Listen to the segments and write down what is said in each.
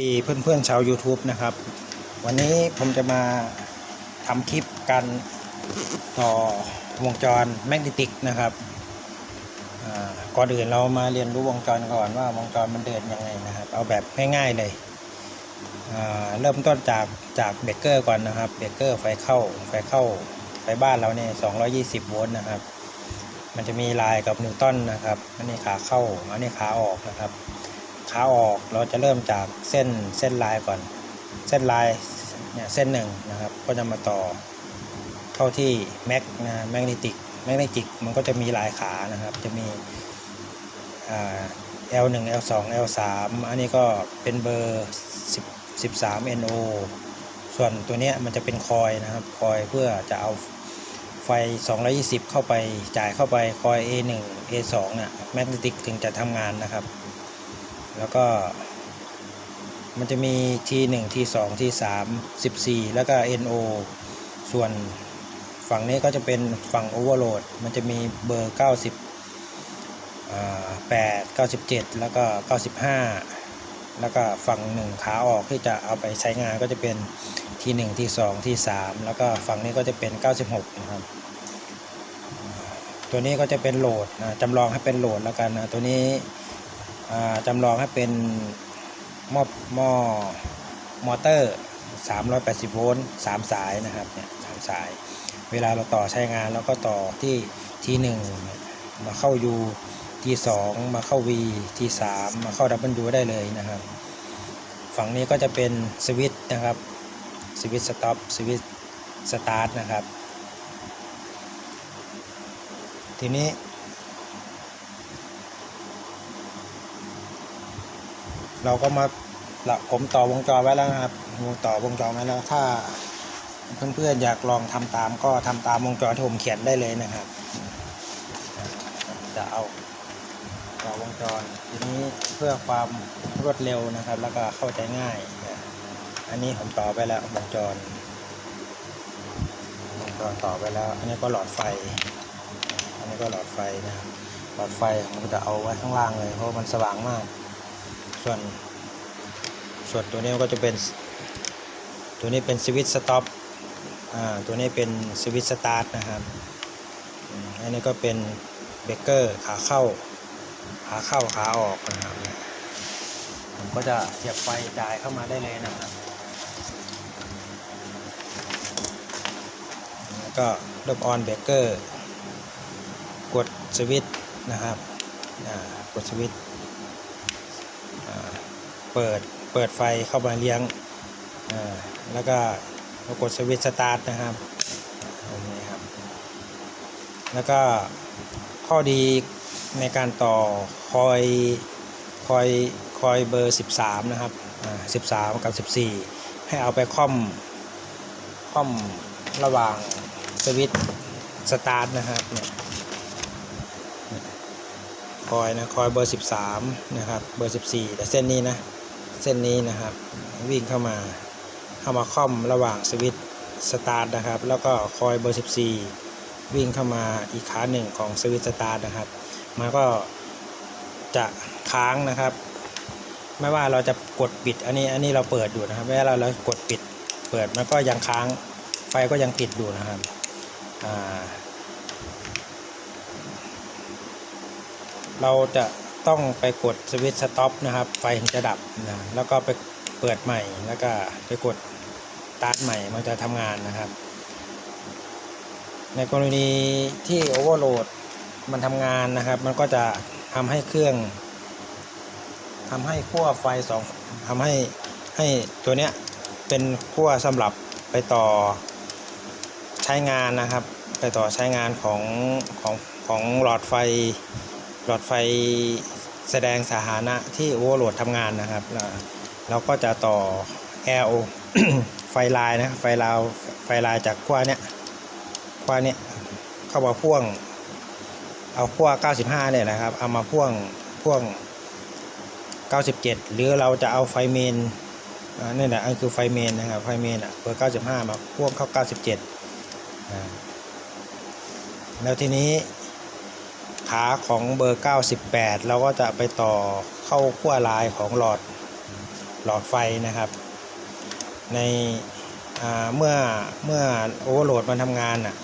ดีเพื่อนๆชาว YouTube นะครับ วันนี้ผมจะมาทำคลิปการต่อวงจรแมกเนติกนะครับก่อนอื่นเรามาเรียนรู้วงจรก่อนว่าวงจรมันเดินยังไงนะครับ เอาแบบง่ายๆเลยเริ่มต้นจากจากเบรกเกอร์ก่อนนะครับเบรกเกอร์ไฟเข้าไฟเข้าไฟบ้านเราเนี่ย220 โวลต์นะครับ มันจะมีลายกับนิวตันนะครับอันนี้ขาเข้าอันนี้ขาออกนะครับ ขาออกเราจะเริ่มจากเส้นเส้นลายก่อน เส้นลายเนี่ยเส้นหนึ่งนะครับ ก็จะมาต่อเข้าที่แม็กนะแมกเนติกแมกเนติกมันก็จะมีลายขานะครับ จะมีอ่า L1 L2 L3 อันนี้ก็เป็นเบอร์ 13 NO ส่วนตัวเนี้ยมันจะเป็นคอยนะครับ คอยเพื่อจะเอาไฟ 220 เข้าไปจ่ายเข้าไปคอย A1 A2 เนี่ยแมกเนติกถึงจะทำงานนะครับ แล้วก็ มันจะมี T1 T2 T3 14 แล้วก็ NO ส่วนฝั่งนี้ก็จะเป็นฝั่ง Overload มันจะมีเบอร์ 90อ่า8 97 แล้วก็ 95 แล้วก็ฝั่งหนึ่งขาออกที่จะเอาไปใช้งานก็จะเป็น T1 T2 T3 แล้วก็ฝั่งนี้ก็จะเป็น 96 นะครับ ตัวนี้ก็จะเป็นโหลดนะจำลองให้เป็นโหลดแล้วกันนะตัวนี้ จำลองให้เป็นหม้อหม้อมอเตอร์ 380 โวลต์ 3 สายนะครับเนี่ยสามสาย เวลาเราต่อใช้งานแล้วก็ต่อที่ที่1มาเข้า U ที่2มาเข้า V ที่3มาเข้า W ได้เลยนะครับ ฝั่งนี้ก็จะเป็นสวิตช์นะครับสวิตช์สต็อปสวิตช์สตาร์ทนะครับ ทีนี้ เราก็มาละผมต่อวงจรไว้แล้วนะครับวงต่อวงจรไว้แล้วถ้าเพื่อนๆอยากลองทำตามก็ทำตามวงจรที่ผมเขียนได้เลยนะครับ จะเอาต่อวงจรทีนี้เพื่อความรวดเร็วนะครับ แล้วก็เข้าใจง่าย อันนี้ผมต่อไปแล้ววงจรวงจรต่อไปแล้ว อันนี้ก็หลอดไฟ อันนี้ก็หลอดไฟนะครับหลอดไฟผมจะเอาไว้ข้างล่างเลยเพราะมันสว่างมาก ส่วนส่วนตัวนี้ก็จะเป็น ตัวนี้เป็นสวิตช์สต็อปอ่าตัวนี้เป็นสวิตช์สตาร์ทนะครับอันนี้ก็เป็นเบรกเกอร์ขาเข้าขาเข้าขาออกนะครับผมก็จะเสียบไฟจ่ายเข้ามาได้เลยนะครับแล้วก็เริ่มออนเบรกเกอร์กดสวิตช์นะครับกดสวิตช์ เปิดเปิดไฟเข้ามาเลี้ยงอ่าแล้วก็กดสวิตช์สตาร์ทนะครับตรงนี้ครับ แล้วก็ข้อดีในการต่อคอยคอยคอยเบอร์ 13 นะครับอ่า13 กับ 14 ให้เอาไปค่อมค่อมระหว่างสวิตช์สตาร์ทนะครับเนี่ยคอยนะคอยเบอร์ 13 นะครับ เบอร์ 14 แต่เส้นนี้นะ เส้นนี้นะครับ วิ่งเข้ามาเข้ามาค่อมระหว่างสวิตช์สตาร์ทนะครับ แล้วก็คอยเบอร์ 14 วิ่งเข้ามาอีกขาหนึ่งของสวิตช์สตาร์ทนะครับมันก็จะค้างนะครับ ไม่ว่าเราจะกดปิดอันนี้อันนี้เราเปิดอยู่นะครับเวลาเรากดปิด เปิดมันก็ยังค้างไฟก็ยังติดอยู่นะครับเราจะ ต้องไปกดสวิตช์สต็อปนะครับ ไฟถึงจะดับนะแล้วก็ไปเปิดใหม่แล้วก็ไปกดสตาร์ทใหม่มันจะทำงานนะครับ ในกรณีที่โอเวอร์โหลดมันทำงานนะครับ มันก็จะทำให้เครื่องทำให้ขั้วไฟสองทำให้ให้ตัวเนี้ยเป็นขั้วสำหรับไปต่อใช้งานนะครับ ไปต่อใช้งานของของของหลอดไฟหลอดไฟ แสดงสถานะที่โอเวอร์โหลดทำงานนะครับแล้วเราก็จะต่อ L ไฟลายนะไฟลาวไฟลายจากขั้วเนี้ยขั้วเนี้ยเข้ามาพ่วง เอาขั้ว 95 เนี่ยนะครับ เอามาพ่วงพ่วง 97 หรือเราจะเอาไฟเมนนี่แหละอันคือไฟเมนนะครับไฟเมนอะเบอร์ 95 มาพ่วงเข้า 97 แล้วทีนี้ ขาของเบอร์ 98 เราก็จะไปต่อเข้าขั้วลายของหลอดหลอดไฟนะครับ ในเมื่อเมื่อโอเวอร์โหลดมันทำงานอะ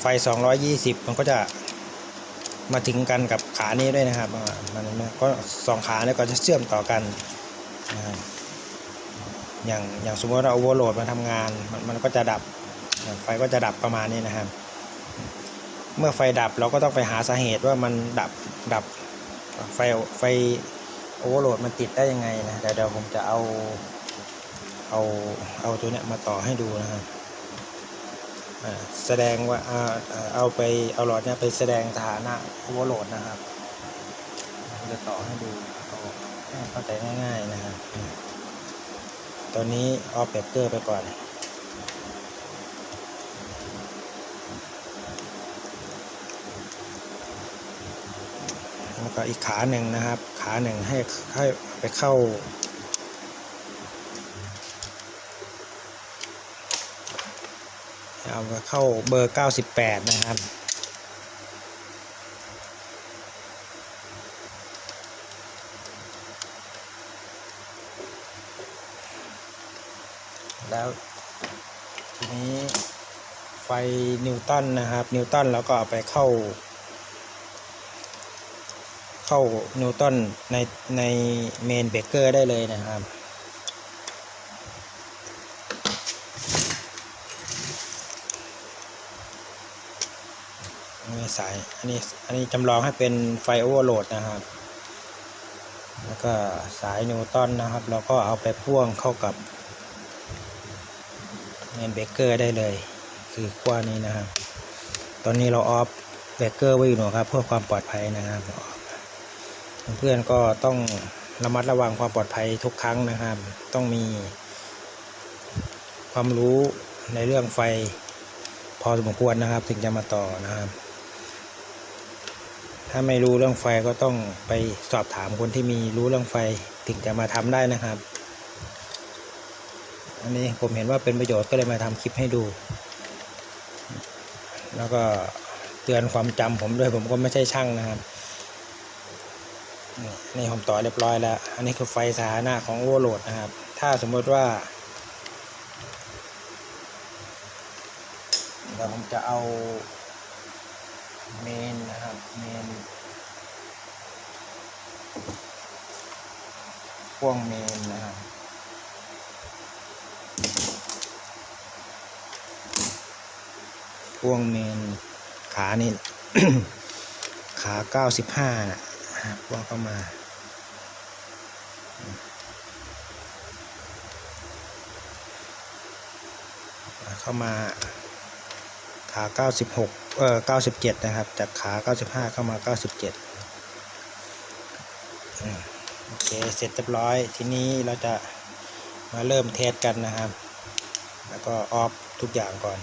ไฟ 220 มันก็จะมาถึงกันกับขานี้ด้วยนะครับมันก็สองขาเนี่ยก็จะเชื่อมต่อกันอย่างอย่างสมมติเราโอเวอร์โหลดมาทำงานมันมันก็จะดับไฟก็จะดับประมาณนี้นะครับ เมื่อไฟดับเราก็ต้องไปหาสาเหตุว่ามันดับดับไฟไฟโอเวอร์โหลดมันติดได้ยังไงนะเดี๋ยวเดี๋ยวผมจะเอาเอาเอาตัวเนี้ยมาต่อให้ดูนะครับแสดงว่าอ่าอ่าเอาไปเอาหลอดเนี้ยไปแสดงสถานะโอเวอร์โหลดนะครับจะต่อให้ดูเอาให้เข้าใจง่ายๆนะครับตอนนี้ออฟเบเกอร์ไปก่อน แล้วก็อีกขาหนึ่งนะครับ ขาหนึ่งให้ให้ไปเข้า เอาไปเข้าเบอร์ 98 นะครับแล้วทีนี้ไฟนิวตันนะครับ นิวตันแล้วก็ไปเข้า เข้านิวตันในในเมนเบเกอร์ได้เลยนะครับ นี่สาย อันนี้ อันนี้จำลองให้เป็นไฟโอเวอร์โหลดนะครับ แล้วก็สายนิวตันนะครับ เราก็เอาไปพ่วงเข้ากับเมนเบเกอร์ได้เลย คือขั้วนี้นะครับ ตอนนี้เราออฟเบเกอร์ไว้อยู่นะครับเพื่อความปลอดภัยนะครับ เพื่อนก็ต้องระมัดระวังความปลอดภัยทุกครั้งนะครับ ต้องมี ความรู้ในเรื่องไฟพอสมควรนะครับ ถึงจะมาต่อนะครับ ถ้าไม่รู้เรื่องไฟก็ต้องไปสอบถามคนที่มีรู้เรื่องไฟถึงจะมาทำได้นะครับ อันนี้ผมเห็นว่าเป็นประโยชน์ก็เลยมาทำคลิปให้ดู แล้วก็เตือนความจำผมด้วยผมก็ไม่ใช่ช่างนะครับ นี่ผมต่อเรียบร้อยแล้ว อันนี้คือไฟสาธารณะของโอเวอร์โหลดนะครับ ถ้าสมมติว่าเดี๋ยวผมจะเอาเมนนะครับ เมนพ่วงเมนนะครับพ่วงเมนขานี่ขาเก้าสิบห้านะพ่วงเข้ามา เข้ามาขา 96 เอ่อ 97 นะครับ จากขา 95 เข้ามา 97อืมโอเค เสร็จเรียบร้อย ทีนี้เราจะมาเริ่มเทสกันนะครับ แล้วก็ออฟทุกอย่างก่อน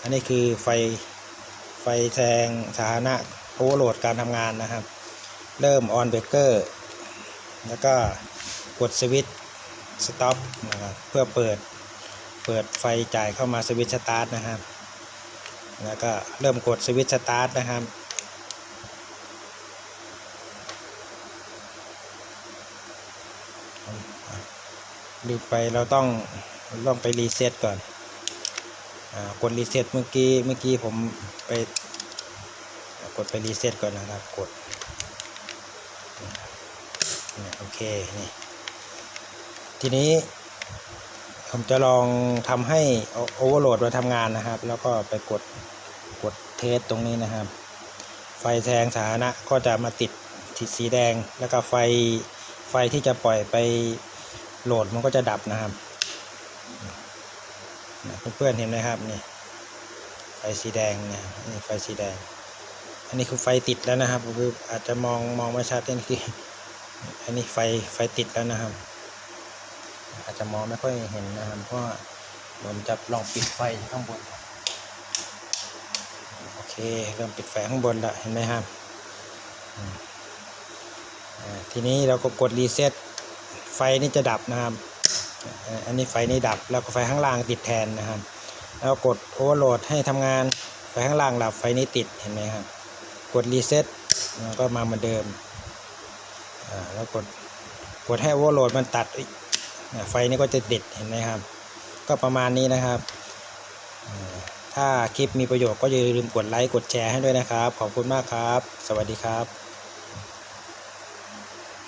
อันนี้คือไฟ ไฟแซงสาธารณะโอเวอร์โหลดการทำงานนะครับ เริ่มออนเบรกเกอร์ แล้วก็ กดสวิตช์สต็อปนะครับเพื่อเปิดเปิดไฟจ่ายเข้ามาสวิตช์สตาร์ทนะครับ แล้วก็เริ่มกดสวิตช์สตาร์ทนะครับลืมไปเราต้องต้องไปรีเซ็ตก่อนอกดรีเซ็ตเมื่อกี้เมื่อกี้ผมไปกดไปรีเซ็ตก่อนนะครับกดโอเคนี่ ทีนี้ ผมจะลองทำให้โอเวอร์โหลดมาทำงานนะครับ แล้วก็ไปกดกดเทสตรงนี้นะครับ ไฟแสงสาธารณะก็จะมาติดที่สีแดง แล้วก็ไฟไฟที่จะปล่อยไปโหลดมันก็จะดับนะครับเพื่อนๆเห็นไหมครับนี่ไฟสีแดงเนี่ยนี่ไฟสีแดง อันนี้คือไฟติดแล้วนะครับคืออาจจะมองมองไม่ชัดนี่คืออันนี้ไฟไฟติดแล้วนะครับ อาจจะมองไม่ค่อยเห็นนะครับเพราะผมจะลองปิดไฟข้างบน โอเค เริ่มปิดไฟข้างบนล้วเห็นไหมครับทีนี้เราก็กดรีเซ็ตไฟนี่จะดับนะครับ อันนี้ไฟนี่ดับแล้วก็ไฟข้างล่างติดแทนนะครับ แล้วกดโอเวอร์โหลดให้ทำงาน ไฟข้างล่างดับไฟนี้ติดเห็นไหมครับ กดรีเซ็ตแล้วก็มาเหมือนเดิม แล้วกดกดให้โอเวอร์โหลดมันตัด ไฟนี่ก็จะเด็ดเห็นไหมครับ ก็ประมาณนี้นะครับ ถ้าคลิปมีประโยชน์ก็อย่าลืมกดไลค์กดแชร์ให้ด้วยนะครับ ขอบคุณมากครับ สวัสดีครับ